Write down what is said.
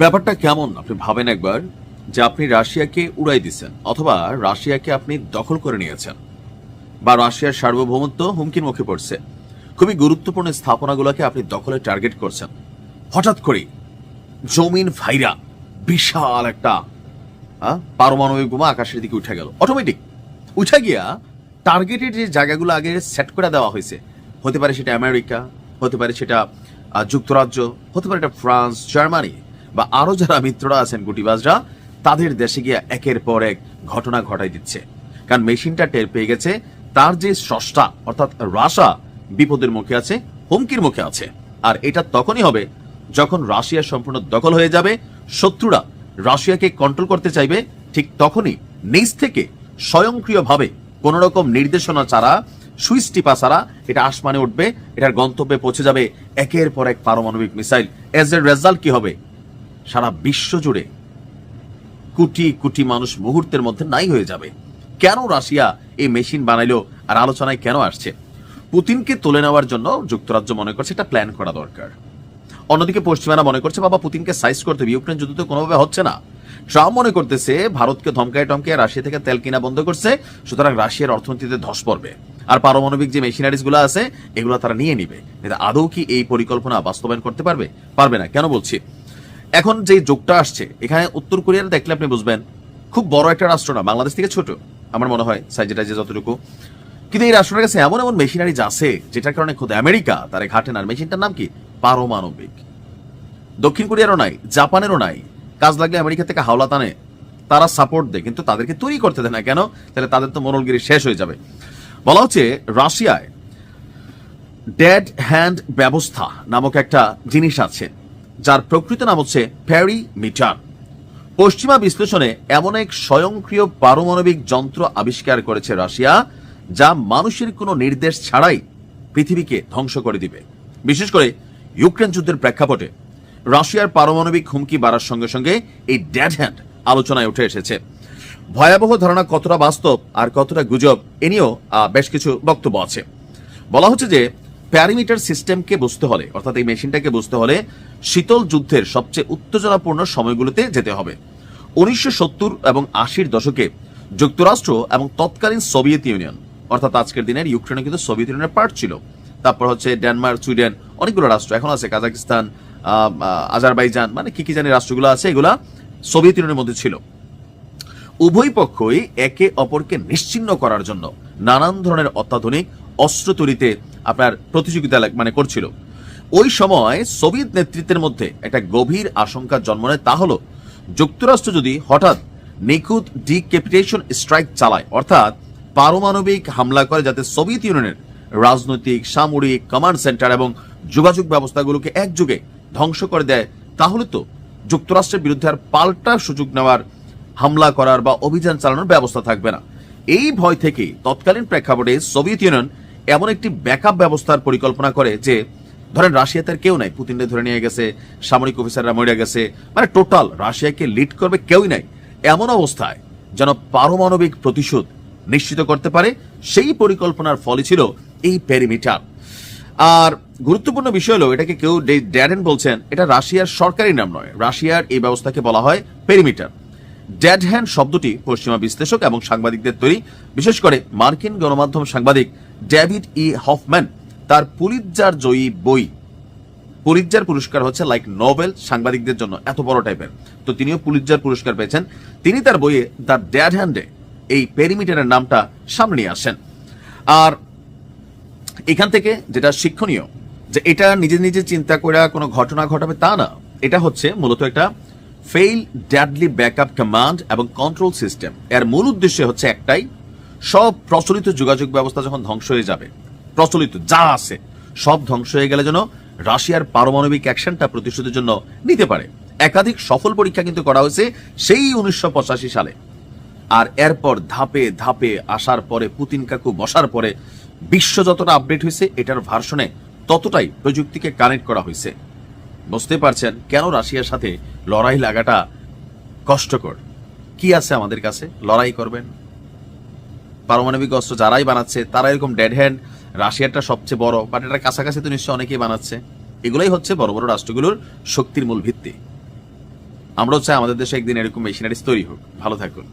ব্যাপারটা কেমন? আপনি ভাবেন একবার যে আপনি রাশিয়াকে উড়াই দিচ্ছেন অথবা রাশিয়াকে আপনি দখল করে নিয়েছেন বা রাশিয়ার সার্বভৌমত্ব হুমকির মুখে পড়ছে। খুবই গুরুত্বপূর্ণ স্থাপনাগুলোকে আপনি দখলে টার্গেট করছেন। হঠাৎ করে জমিন ভাইরা বিশাল একটা পারমাণবিক বোমা আকাশের দিকে উঠে গেল। অটোমেটিক উঠে গিয়া টার্গেটেড যে জায়গাগুলো আগে সেট করে দেওয়া হয়েছে, হতে পারে সেটা আমেরিকা হতে পারে সেটা যুক্তরাজ্য, হতে পারে এটা ফ্রান্স জার্মানি বা আরও যারা মিত্ররা আছেন গুটিবাজরা, তাদের দেশে গিয়ে একের পর এক ঘটনা ঘটাই দিচ্ছে। কারণ মেশিনটা টের পেয়ে গেছে, তার যে স্রষ্টা, অর্থাৎ রাশা, বিপদের মুখে আছে, হুমকির মুখে আছে। আর এটা তখনই হবে যখন রাশিয়া সম্পূর্ণ দখল হয়ে যাবে, শত্রুরা রাশিয়াকে কন্ট্রোল করতে চাইবে, ঠিক তখনই নিজ থেকে স্বয়ংক্রিয়ভাবে কোন রকম নির্দেশনা ছাড়া, সুইচ টিপা ছাড়া এটা আসমানে উঠবে, এটার গন্তব্যে পৌঁছে যাবে একের পর এক পারমাণবিক মিসাইল। এজ এর রেজাল্ট কি হবে? সারা বিশ্ব জুড়ে কোটি কোটি মানুষ মুহূর্তের মধ্যে নাই হয়ে যাবে। কেন রাশিয়া এই মেশিন বানাইলো আর আলোচনায় কেন আসছে? পুতিনকে তুলে নেওয়ার জন্য যুক্তরাজ্য মনে করছে এটা প্ল্যান করা দরকার। অন্যদিকে পশ্চিমারা মনে করছে, বাবা, পুতিনকে সাইজ করতে হবে, ইউক্রেন যুদ্ধ তো কোনোভাবে হচ্ছে না। ট্রাম্প মনে করতেছে, ভারতকে ধমকায় টমকায় রাশিয়া থেকে তেল কিনা বন্ধ করছে, সুতরাং রাশিয়ার অর্থনীতিতে ধস পড়বে। আর পারমাণবিক যে মেশিনারিজগুলো আছে, এগুলো তারা নিয়ে নিবে। আদৌ কি এই পরিকল্পনা বাস্তবায়ন করতে পারবে? পারবে না। কেন বলছি? এখন যে যোগটা আসছে, এখানে উত্তর কোরিয়ার দেখলে আপনি বুঝবেন, খুব বড় একটা রাষ্ট্র না, বাংলাদেশ থেকে ছোট, আমার মনে হয় সাইজে টাইজে যতটুকু। কিন্তু এই রাষ্ট্রের কাছে এমন এমন মেশিনারিজ আছে, যেটার কারণে খোদ আমেরিকা তার ঘাটে না। মেশিনটার নাম কি? পারমাণবিক। দক্ষিণ কোরিয়ারও নাই, জাপানেরও নাই। কাজ লাগলে আমেরিকা থেকে হাওলা টানে, তারা সাপোর্ট দেয়, কিন্তু তাদেরকে তৈরি করতে দেয় না। কেন? তাহলে তাদের তো মোরলগিরি শেষ হয়ে যাবে। বলা হচ্ছে, রাশিয়ায় ডেড হ্যান্ড ব্যবস্থা নামক একটা জিনিস আছে। যার প্রকৃত নাম হচ্ছে প্যারি মিটার পশ্চিমা বিশ্লেষণে এমন এক স্বয়ংক্রিয় পারমাণবিক যন্ত্র আবিষ্কার করেছে রাশিয়া, যা মানুষের কোনো নির্দেশ ছাড়াই পৃথিবীকে ধ্বংস করে দিবে। বিশেষ করে ইউক্রেন যুদ্ধের প্রেক্ষাপটে রাশিয়ার পারমাণবিক হুমকি বাড়ার সঙ্গে সঙ্গে এই ড্যাড হ্যান্ড আলোচনায় উঠে এসেছে। ভয়াবহ ধারণা কতটা বাস্তব আর কতটা গুজব, এ নিয়েও বেশ কিছু বক্তব্য আছে। বলা হচ্ছে যে প্যারিমিটার সিস্টেমকে বুঝতে হলে, অর্থাৎ এই মেশিনটাকে বুঝতে হলে শীতল যুদ্ধের সবচেয়ে উত্তেজনাপূর্ণ সময়গুলোতে যেতে হবে। উনিশশো সত্তর এবং আশির দশকে যুক্তরাষ্ট্র এবং তৎকালীন সোভিয়েত ইউনিয়ন, অর্থাৎ আজকের দিনের ইউক্রেনও কিন্তু সোভিয়েত ইউনিয়নের পার্ট ছিল। তারপর হচ্ছে ডেনমার্ক, সুইডেন, অনেকগুলো রাষ্ট্র এখন আছে। কাজাকিস্তান আজারবাইজান মানে কি কি জানি রাষ্ট্রগুলো আছে, এগুলা সোভিয়েত ইউনিয়নের মধ্যে ছিল। উভয় পক্ষই একে অপরকে নিশ্চিন্ন করার জন্য নানান ধরনের অত্যাধুনিক অস্ত্র তৈরিতে আপনার প্রতিযোগিতা মানে করছিল। ওই সময় সোভিয়েত নেতৃত্বের মধ্যে একটা গভীর আশঙ্কা জন্ম নেয়, তা হলো যুক্তরাষ্ট্র যদি হঠাৎ নিখুঁত ডিক্যাপিটেশন স্ট্রাইক চালায়, অর্থাৎ পারমাণবিক হামলা করে যাতে সোভিয়েত ইউনিয়নের রাজনৈতিক, সামরিক, কমান্ড সেন্টার এবং যোগাযোগ ব্যবস্থাগুলোকে একযোগে ধ্বংস করে দেয়, তাহলে তো যুক্তরাষ্ট্রের বিরুদ্ধে আর পাল্টা সুযোগ নেওয়ার, হামলা করার বা অভিযান চালানোর ব্যবস্থা থাকবে না। এই ভয় থেকে তৎকালীন প্রেক্ষাপটে সোভিয়েত ইউনিয়ন এমন একটি ব্যাকআপ ব্যবস্থার পরিকল্পনা করে যে, ধরেন রাশিয়া তার কেউ নাই, পুতিনকে ধরে নিয়ে গেছে, সামরিক অফিসাররা মরে গেছে মানে টোটাল রাশিয়াকে লিড করবে কেউই নাই। এমন অবস্থায় যেন পারমাণবিক প্রতিশোধ নিশ্চিত করতে পারে, সেই পরিকল্পনার ফলে ছিল এই প্যারিমিটার আর গুরুত্বপূর্ণ বিষয় হলো, এটাকে কেউ ডে- ড্যারেন বলছেন, এটা রাশিয়ার সরকারি নাম নয়, রাশিয়ার এই ব্যবস্থাকে বলা হয় পেরিমিটার। ড্যাড হ্যান্ড শব্দটি পশ্চিমা বিশ্লেষক এবং সাংবাদিকদের তৈরি। বিশেষ করে মার্কিন গণমাধ্যম সাংবাদিক ডেভিড ই হফম্যান, তার পুলিৎজার জয়ী বই। পুলিৎজার পুরস্কার হচ্ছে লাইক নোবেল সাংবাদিকদের জন্য, এত বড় টাইপের তো তিনিও পুলিৎজার পুরস্কার পেয়েছেন। তিনি তার বইয়ে দ্য ড্যাড হ্যান্ডে এই পেরিমিটারের নামটা সামনে নিয়ে আসেন। আর এখান থেকে যেটা শিক্ষণীয়, যে এটা নিজে নিজে চিন্তা করে কোনো ঘটনা ঘটাবে তা না। এটা হচ্ছে মূলত একটা ফেইল ড্যাডলি ব্যাকআপ কমান্ড এবং কন্ট্রোল সিস্টেম এর মূল উদ্দেশ্য হচ্ছে একটাই সব প্রচলিত যোগাযোগ ব্যবস্থা যখন ধ্বংস হয়ে যাবে, প্রচলিত যা আছে, সব ধ্বংস হয়ে গেলে যেন রাশিয়ার পারমাণবিক অ্যাকশনটা প্রতিশোধের জন্য নিতে পারে। একাধিক সফল পরীক্ষা কিন্তু করা হয়েছে সেই উনিশশো পঁচাশি সালে। আর এরপর ধাপে ধাপে আসার পরে, পুতিন কাকু বসার পরে বিশ্ব যতটা আপডেট হয়েছে, এটার ভার্সনে ততটাই প্রযুক্তিকে কানেক্ট করা হয়েছে। বুঝতে পারছেন কেন রাশিয়ার সাথে লড়াই লাগাটা কষ্টকর? কি আছে আমাদের কাছে? লড়াই করবেন? পারমাণবিক অস্ত্র যারাই বানাচ্ছে, তারা এরকম ডেড হ্যান্ড রাশিয়াটা সবচেয়ে বড় বাট এটা কাছাকাছি তো নিশ্চয়ই অনেকেই বানাচ্ছে। এগুলোই হচ্ছে বড় বড় রাষ্ট্রগুলোর শক্তির মূল ভিত্তি। আমরাও চাই আমাদের দেশে একদিন এরকম মেশিনারিজ তৈরি হোক। ভালো থাকুন।